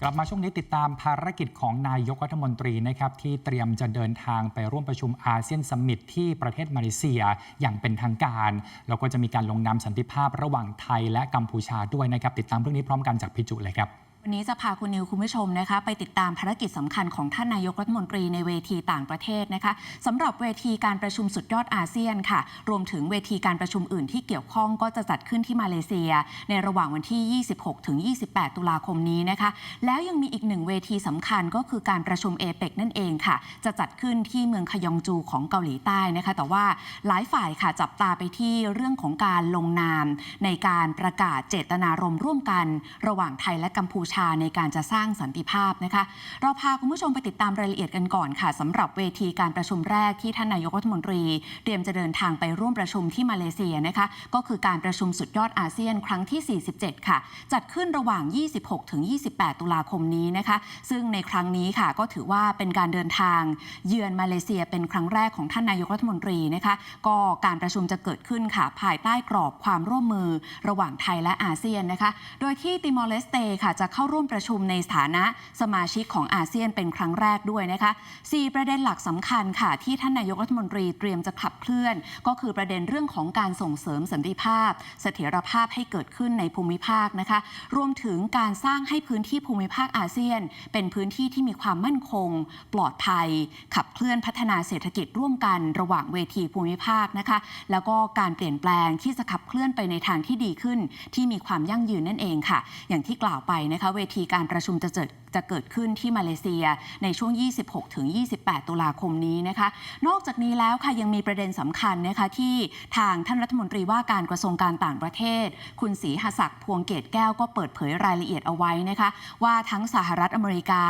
กลับมาช่วงนี้ติดตามภารกิจของนายกรัฐมนตรีนะครับที่เตรียมจะเดินทางไปร่วมประชุมอาเซียนสมิตที่ประเทศมาเลเซียอย่างเป็นทางการ แล้วก็จะมีการลงนามสันติภาพระหว่างไทยและกัมพูชาด้วยนะครับ ติดตามเรื่องนี้พร้อมกันจากพิจุเลยครับ วันนี้จะพาคุณนิวคุณผู้ชมนะคะไปติดตามภารกิจสำคัญของท่านนายกรัฐมนตรีในเวทีต่างประเทศนะคะสำหรับเวทีการประชุมสุดยอดอาเซียนค่ะ รวมถึงเวทีการประชุมอื่นที่เกี่ยวข้องก็จะจัดขึ้นที่มาเลเซีย ในระหว่างวันที่ 26 ถึง 28 ตุลาคมนี้นะคะ แล้วยังมีอีกหนึ่งเวทีสำคัญก็คือการประชุมเอเปกนั่นเองค่ะ จะจัดขึ้นที่เมืองขยองจูของเกาหลีใต้นะคะ แต่ว่าหลายฝ่ายค่ะจับตาไปที่เรื่องของการลงนาม ในการประกาศเจตนารมณ์ร่วมกัน ระหว่างไทยและกัมพูชาในการจะสร้างสันติภาพนะคะ เราพาคุณผู้ชมไปติดตามรายละเอียดกันก่อนค่ะสำหรับเวทีการประชุมแรกที่ท่านนายกรัฐมนตรี เตรียมจะเดินทางไปร่วมประชุมที่มาเลเซียนะคะ ก็คือการประชุมสุดยอดอาเซียนครั้งที่ 47 ค่ะ จัดขึ้นระหว่าง 26ถึง28 ตุลาคมนี้นะคะ ซึ่งในครั้งนี้ค่ะก็ถือว่าเป็นการเดินทางเยือนมาเลเซียเป็นครั้งแรกของท่านนายกรัฐมนตรีนะคะ ก็การประชุมจะเกิดขึ้นค่ะ ภายใต้กรอบความร่วมมือระหว่างไทยและอาเซียนนะคะ โดยที่ติมอร์เลสเตค่ะจะเข้าร่วมประชุมในสถานะสมาชิกของอาเซียนเป็นครั้งแรกด้วยนะคะ4ประเด็นหลักสำคัญค่ะ ที่ท่านนายกรัฐมนตรีเตรียมจะขับเคลื่อน ก็คือประเด็นเรื่องของการส่งเสริมสันติภาพ เสถียรภาพให้เกิดขึ้นในภูมิภาคนะคะ รวมถึงการสร้างให้พื้นที่ภูมิภาคอาเซียน เป็นพื้นที่ที่มีความมั่นคง ปลอดภัย ขับเคลื่อนพัฒนาเศรษฐกิจร่วมกันระหว่างเวทีภูมิภาคนะคะ แล้วก็การเปลี่ยนแปลงที่จะขับเคลื่อนไปในทางที่ดีขึ้น ที่มีความยั่งยืนนั่นเองค่ะ อย่างที่กล่าวไปนะคะเวทีการประชุมจะเกิด จะเกิดขึ้นที่มาเลเซียในช่วง 26ถึง28 ตุลาคมนี้นะคะ นอกจากนี้แล้วค่ะยังมีประเด็นสำคัญนะคะที่ทางท่านรัฐมนตรีว่าการกระทรวงการต่างประเทศ คุณศรีหศักดิ์พวงเกตแก้วก็เปิดเผยรายละเอียดเอาไว้นะคะว่าทั้งสหรัฐอเมริกา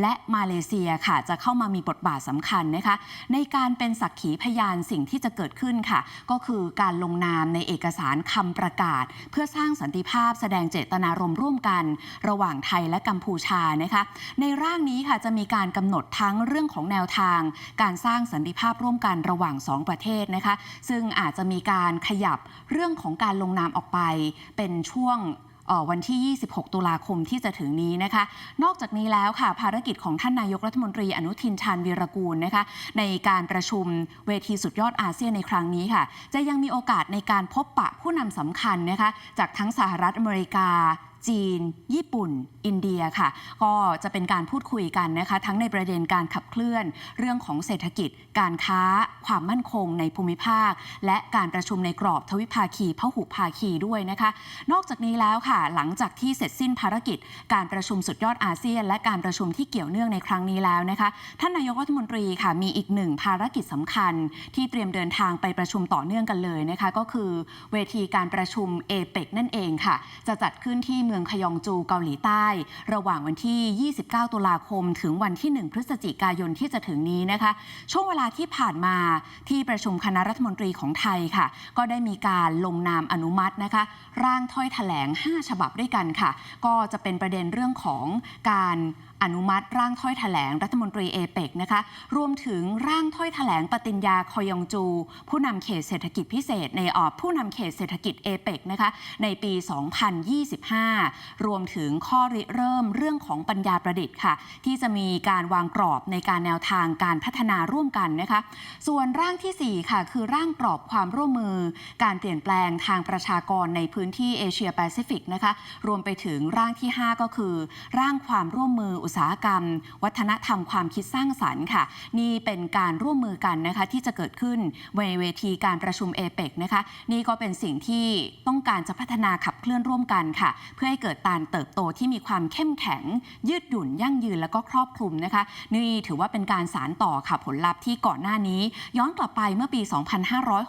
และมาเลเซียค่ะจะเข้ามามีบทบาทสำคัญนะคะในการเป็นสักขีพยานสิ่งที่จะเกิดขึ้นค่ะ ก็คือการลงนามในเอกสารคำประกาศ เพื่อสร้างสันติภาพแสดงเจตนารมณ์ร่วมกัน ระหว่างไทยและกัมพูชานะคะในร่างนี้ค่ะจะมีการกำหนดทั้งเรื่องของแนวทาง การสร้างสันติภาพร่วมกันระหว่างสองประเทศนะคะ ซึ่งอาจจะมีการขยับเรื่องของการลงนามออกไป เป็นช่วงวันที่ 26 ตุลาคมที่จะถึงนี้นะคะ นอกจากนี้แล้วค่ะ ภารกิจของท่านนายกรัฐมนตรีอนุทินชาญวีรกูลนะคะ ในการประชุมเวทีสุดยอดอาเซียนในครั้งนี้ค่ะ จะยังมีโอกาสในการพบปะผู้นำสำคัญนะคะ จากทั้งสหรัฐอเมริกา จีน ญี่ปุ่น อินเดียค่ะ ก็จะเป็นการพูดคุยกันนะคะ ทั้งในประเด็นการขับเคลื่อน เรื่องของเศรษฐกิจ การค้า ความมั่นคงในภูมิภาค และการประชุมในกรอบทวิภาคีพหุภาคีด้วยนะคะ นอกจากนี้แล้วค่ะ หลังจากที่เสร็จสิ้นภารกิจ การประชุมสุดยอดอาเซียน และการประชุมที่เกี่ยวเนื่องในครั้งนี้แล้วนะคะ ท่านนายกรัฐมนตรีค่ะมีอีกหนึ่งภารกิจสำคัญ ที่เตรียมเดินทางไปประชุมต่อเนื่องกันเลยนะคะ ก็คือ เวทีการประชุมเอเปกนั่นเองค่ะ จะจัดขึ้นที่เมืองขยองจูเกาหลีใต้ ระหว่างวันที่ 29 ตุลาคม ถึงวันที่ 1 พฤศจิกายนที่จะถึงนี้นะคะ ช่วงเวลาที่ผ่านมาที่ประชุมคณะรัฐมนตรีของไทยค่ะ ก็ได้มีการลงนามอนุมัตินะคะ ร่างถ้อยแถลง 5 ฉบับด้วยกันค่ะ ก็จะเป็นประเด็นเรื่องของการ อนุมัติร่างถ้อยแถลงรัฐมนตรีเอเปกนะคะ รวมถึงร่างถ้อยแถลงปฏิญญาคอยองจู ผู้นำเขตเศรษฐกิจพิเศษ ในออบผู้นำเขตเศรษฐกิจเอเปกนะคะในปี 2025 รวมถึงข้อริเริ่มเรื่องของปัญญาประดิษฐ์ค่ะ ที่จะมีการวางกรอบในการแนวทางการพัฒนาร่วมกันนะคะ ส่วนร่างทีสี่4 ค่ะ คือร่างกรอบความร่วมมือ การเปลี่ยนแปลงทางประชากรในพื้นที่เอเชียแปซิฟิกนะคะรวมไปถึงร่างที่ 5 ก็คือ ร่างความร่วมมืออุตสาหกรรม วัฒนธรรมความคิดสร้างสรรค์ค่ะ นี่เป็นการร่วมมือกันนะคะที่จะเกิดขึ้นในเวทีการประชุมเอเปกนะคะนี่ก็เป็นสิ่งที่ต้องการจะพัฒนาขับเคลื่อนร่วมกันค่ะ เพื่อให้เกิดการเติบโตที่มีความเข้มแข็ง ยืดหยุ่นยั่งยืนแล้วก็ครอบคลุมนะคะ นี่ถือว่าเป็นการสารต่อค่ะผลลัพธ์ที่ก่อนหน้านี้ ย้อนกลับไปเมื่อปี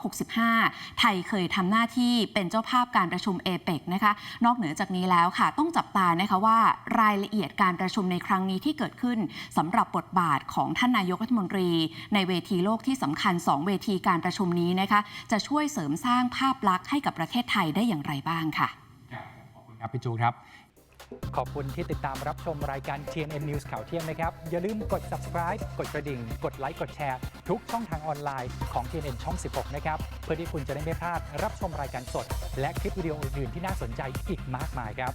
2565 ไทยเคยทำหน้าที่เป็นเจ้าภาพการประชุมเอเปกนะคะ นอกเหนือจากนี้แล้วค่ะ ต้องจับตานะคะว่ารายละเอียดการประชุมในครั้งนี้ที่เกิดขึ้นสำหรับบทบาทของท่านนายกรัฐมนตรี ในเวทีโลกที่สำคัญ 2 เวทีการประชุมนี้นะคะจะช่วยเสริมสร้างภาพลักษณ์ให้กับประเทศไทยได้อย่างไรบ้างค่ะขอบคุณครับพี่จูครับ ขอบคุณที่ติดตามรับชมรายการ TNN News ข่าวเที่ยงนะครับ อย่าลืมกด subscribe กดกระดิ่ง กดไลค์กดแชร์ ทุกช่องทางออนไลน์ของ TNN ช่อง 16 นะครับ เพื่อที่คุณจะได้ไม่พลาดรับชมรายการสด และคลิปวิดีโออื่นๆที่น่าสนใจอีกมากมายครับ